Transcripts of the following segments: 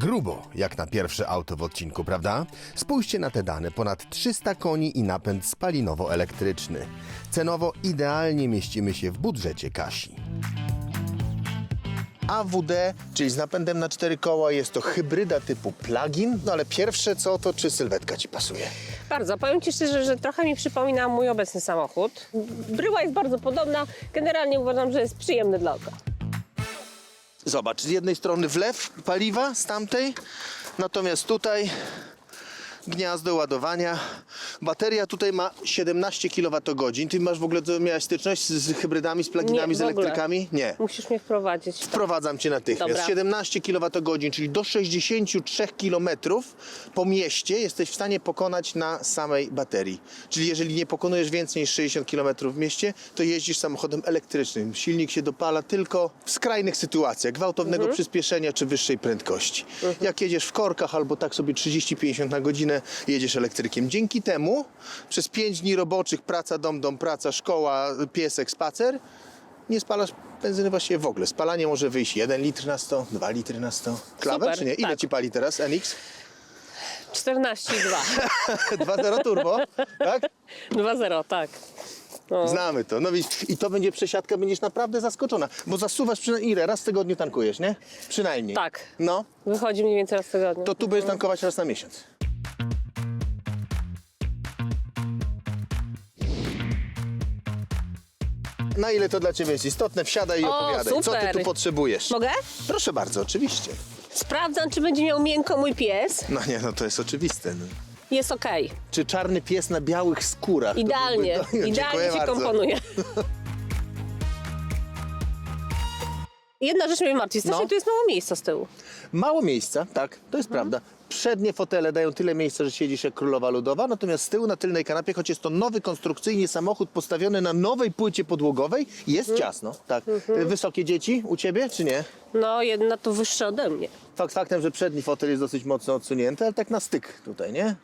Grubo, jak na pierwsze auto w odcinku, prawda? Spójrzcie na te dane. Ponad 300 koni i napęd spalinowo-elektryczny. Cenowo idealnie mieścimy się w budżecie Kasi. AWD, czyli z napędem na cztery koła, jest to hybryda typu plug-in, no ale pierwsze co to, czy sylwetka Ci pasuje? Bardzo. Powiem Ci szczerze, że trochę mi przypomina mój obecny samochód. Bryła jest bardzo podobna. Generalnie uważam, że jest przyjemny dla oka. Zobacz, z jednej strony wlew paliwa, z tamtej, natomiast tutaj gniazdo ładowania. Bateria tutaj ma 17 kWh. Ty masz w ogóle, to styczność z, z hybrydami, z pluginami, Nie, z w ogóle. elektrykami? Nie. Musisz mnie wprowadzić. Wprowadzam cię natychmiast. Dobra. 17 kWh, czyli do 63 km po mieście jesteś w stanie pokonać na samej baterii. Czyli jeżeli nie pokonujesz więcej niż 60 km w mieście, to jeździsz samochodem elektrycznym. Silnik się dopala tylko w skrajnych sytuacjach, gwałtownego Mhm. przyspieszenia czy wyższej prędkości. Jak jedziesz w korkach albo tak sobie 30-50 na godzinę, jedziesz elektrykiem. Dzięki temu przez 5 dni roboczych, praca, dom, dom, praca, szkoła, piesek, spacer, nie spalasz benzyny właściwie w ogóle. Spalanie może wyjść 1 litr na 100, 2 litry na 100. Klawę Super, czy nie? Ile tak. ci pali teraz NX? 14,2. 2.0 turbo, tak? 2,0, tak. No. Znamy to. No i to będzie przesiadka, będziesz naprawdę zaskoczona. Bo zasuwasz przynajmniej ile? Raz w tygodniu tankujesz, nie? Przynajmniej. Tak. No, Wychodzi mniej więcej raz w tygodniu. to tu będziesz tankować raz na miesiąc. Na ile to dla Ciebie jest istotne? Wsiadaj i O, opowiadaj. Co Ty super. tu potrzebujesz? Mogę? Proszę bardzo, oczywiście. Sprawdzam, czy będzie miał miękko mój pies. No nie, no to jest oczywiste. No. Jest okej. Czy czarny pies na białych skórach? To Idealnie. byłby- Idealnie dziękuję ci bardzo. komponuje. Jedna rzecz mnie martwi. Strasznie No. tu jest mało miejsca z tyłu. Mało miejsca, tak, to jest prawda. Przednie fotele dają tyle miejsca, że siedzisz jak królowa ludowa, natomiast z tyłu na tylnej kanapie, choć jest to nowy konstrukcyjnie samochód postawiony na nowej płycie podłogowej, jest ciasno, tak. Wysokie dzieci u ciebie, czy nie? No, jedna tu wyższa ode mnie. Fakt faktem, że przedni fotel jest dosyć mocno odsunięty, ale tak na styk tutaj, nie?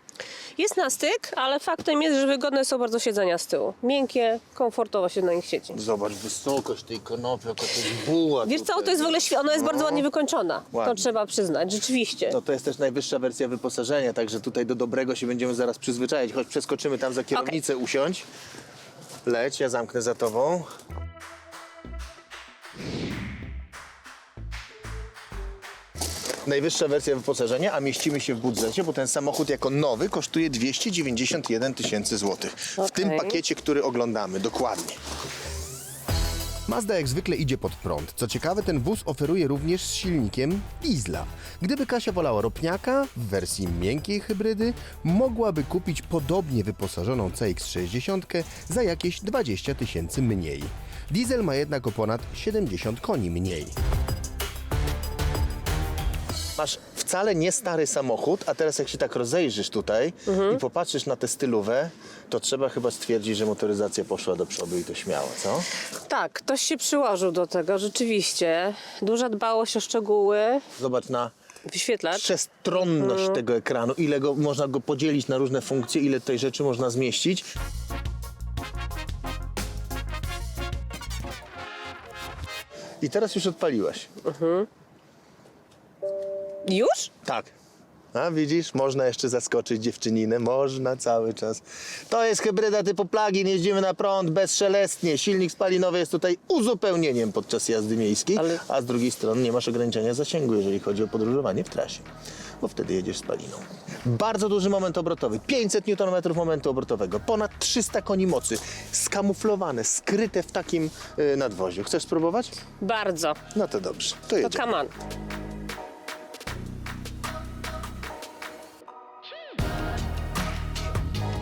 Jest na styk, ale faktem jest, że wygodne są bardzo siedzenia z tyłu. Miękkie, komfortowo się na nich siedzi. Zobacz wysokość tej kanopy, jaka to jest buła. Wiesz co, to jest w ogóle świe- ona jest bardzo No. ładnie wykończona. Ładnie. To trzeba przyznać, rzeczywiście. No to jest też najwyższa wersja wyposażenia, także tutaj do dobrego się będziemy zaraz przyzwyczaić. Choć przeskoczymy tam za kierownicę, usiądź. Leć, ja zamknę za tobą. Najwyższa wersja wyposażenia, a mieścimy się w budżecie, bo ten samochód jako nowy kosztuje 291 tysięcy złotych. W tym pakiecie, który oglądamy, dokładnie. Mazda jak zwykle idzie pod prąd. Co ciekawe, ten wóz oferuje również z silnikiem diesla. Gdyby Kasia wolała ropniaka w wersji miękkiej hybrydy, mogłaby kupić podobnie wyposażoną CX-60 za jakieś 20 tysięcy mniej. Diesel ma jednak o ponad 70 koni mniej. Masz wcale nie stary samochód, a teraz jak się tak rozejrzysz tutaj i popatrzysz na tę stylówę, to trzeba chyba stwierdzić, że motoryzacja poszła do przodu i to śmiało, co? Tak, ktoś się przyłożył do tego, rzeczywiście. Duża dbałość o szczegóły. Zobacz na Wyświetlacz. przestronność tego ekranu, ile go, można go podzielić na różne funkcje, ile tej rzeczy można zmieścić. I teraz już odpaliłaś. Już? Tak. A widzisz, można jeszcze zaskoczyć dziewczyninę, można cały czas. To jest hybryda typu plug-in, jeździmy na prąd bezszelestnie. Silnik spalinowy jest tutaj uzupełnieniem podczas jazdy miejskiej, Ale- a z drugiej strony nie masz ograniczenia zasięgu, jeżeli chodzi o podróżowanie w trasie, bo wtedy jedziesz spaliną. Bardzo duży moment obrotowy, 500 Nm momentu obrotowego, ponad 300 koni mocy, skamuflowane, skryte w takim y, nadwoziu. Chcesz spróbować? Bardzo. No to dobrze, to To jedziemy. come on.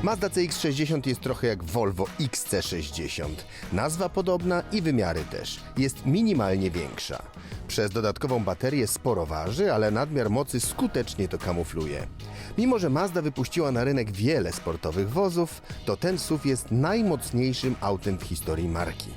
Mazda CX-60 jest trochę jak Volvo XC60. Nazwa podobna i wymiary też. Jest minimalnie większa. Przez dodatkową baterię sporo waży, ale nadmiar mocy skutecznie to kamufluje. Mimo, że Mazda wypuściła na rynek wiele sportowych wozów, to ten SUV jest najmocniejszym autem w historii marki.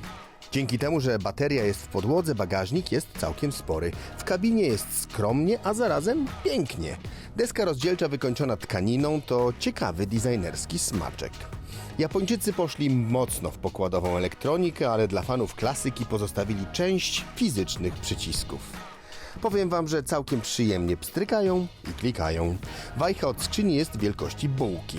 Dzięki temu, że bateria jest w podłodze, bagażnik jest całkiem spory. W kabinie jest skromnie, a zarazem pięknie. Deska rozdzielcza wykończona tkaniną to ciekawy designerski smaczek. Japończycy poszli mocno w pokładową elektronikę, ale dla fanów klasyki pozostawili część fizycznych przycisków. Powiem Wam, że całkiem przyjemnie pstrykają i klikają. Wajcha od skrzyni jest wielkości bułki.